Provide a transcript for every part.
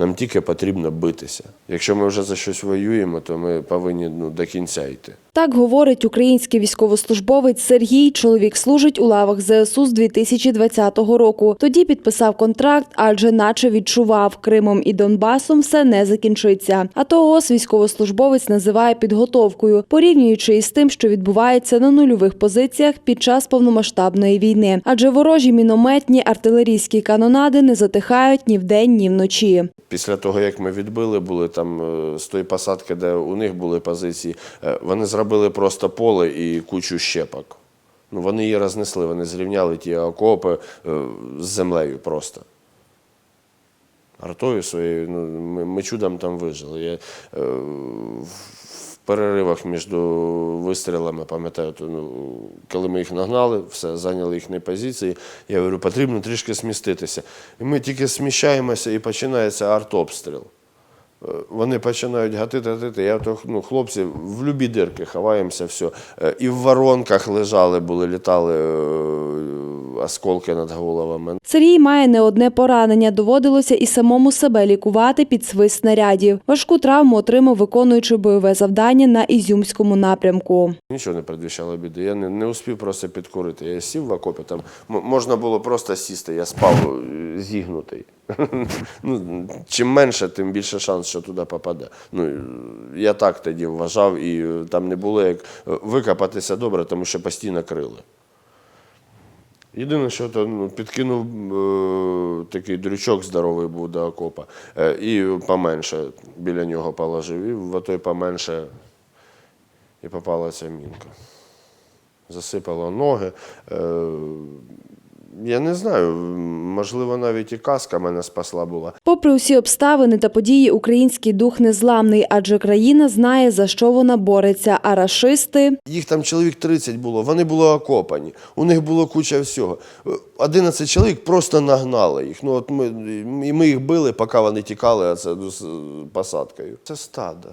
Нам тільки потрібно битися. Якщо ми вже за щось воюємо, то ми повинні ну, до кінця йти. Так говорить український військовослужбовець Сергій. Чоловік служить у лавах ЗСУ з 2020 року. Тоді підписав контракт, адже наче відчував, Кримом і Донбасом все не закінчиться. А то ООС військовослужбовець називає підготовкою, порівнюючи із тим, що відбувається на нульових позиціях під час повномасштабної війни. Адже ворожі мінометні артилерійські канонади не затихають ні вдень, ні вночі. Після того, як ми відбили, були там е, з тої посадки, де у них були позиції, е, вони зробили просто поле і кучу щепок. Ну, вони її рознесли, вони зрівняли ті окопи е, з землею просто. Артою своєю, ну, ми, ми чудом там вижили. Я, е, в переривах між вистрілами, пам'ятаю, ну, коли ми їх нагнали, все, зайняли їхні позиції, я говорю, потрібно трішки сміститися. І ми тільки сміщаємося і починається артобстріл. Е, Вони починають гатити, гатити. Я то, ну, хлопці в любі дирки ховаємося, все. Е, І в воронках лежали, були, літали е, осколки над головами. Сергій має не одне поранення. Доводилося і самому себе лікувати під свист снарядів. Важку травму отримав, виконуючи бойове завдання на Ізюмському напрямку. Нічого не передвіщало біди. Я не, не успів просто підкурити. Я сів в окопі, там можна було просто сісти, я спав е, зігнутий. ну, чим менше, тим більше шанс, що туди попаде. Ну, е, я так тоді вважав, і е, там не було як викопатися добре, тому що постійно крили. Єдине, що то, ну, підкинув е, такий дрючок здоровий був до окопа, е, і поменше біля нього положив, і в той поменше і попала ця мінка. Засипало ноги. Е, я не знаю, можливо, навіть і каска мене спасла була. Попри усі обставини та події, український дух незламний, адже країна знає за що вона бореться. А рашисти Їх там чоловік 30 було, вони були окопані, у них було куча всього. 11 чоловік просто нагнали їх. Ну, от ми, і ми їх били, поки вони тікали а це, з посадкою. Це стадо.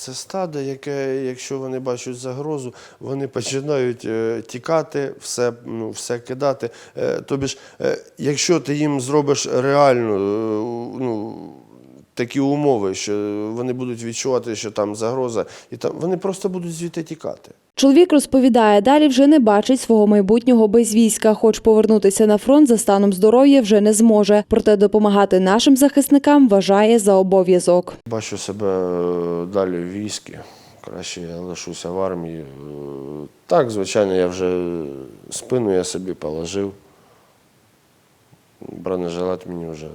Це стадо, яке, якщо вони бачать загрозу, вони починають е, тікати, все, ну, все кидати. Е, тобі ж, е, якщо ти їм зробиш реальну, ну, такі умови, що вони будуть відчувати, що там загроза, і там вони просто будуть звідти тікати. чоловік розповідає, далі вже не бачить свого майбутнього без війська, хоч повернутися на фронт за станом здоров'я вже не зможе. Проте допомагати нашим захисникам вважає за обов'язок. Бачу себе е, далі в війську. Краще я лишуся в армії. Е, Так, звичайно, я вже спину я собі положив. Бронежилет мені вже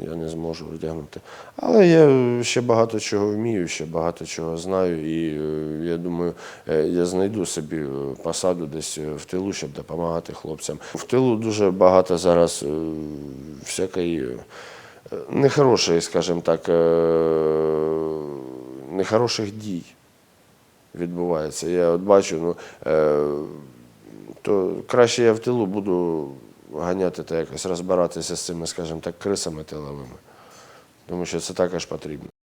я не зможу одягнути. Але я ще багато чого вмію, ще багато чого знаю. І е, я думаю, е, я знайду собі е, посаду десь в тилу, щоб допомагати хлопцям. В тилу дуже багато зараз всякої нехорошої, скажімо так, нехороших дій відбувається. Я от бачу, ну, то краще я в тилу буду ганяти та якось розбиратися з цими, скажімо так, крисами тиловими. Тому що це також потрібно.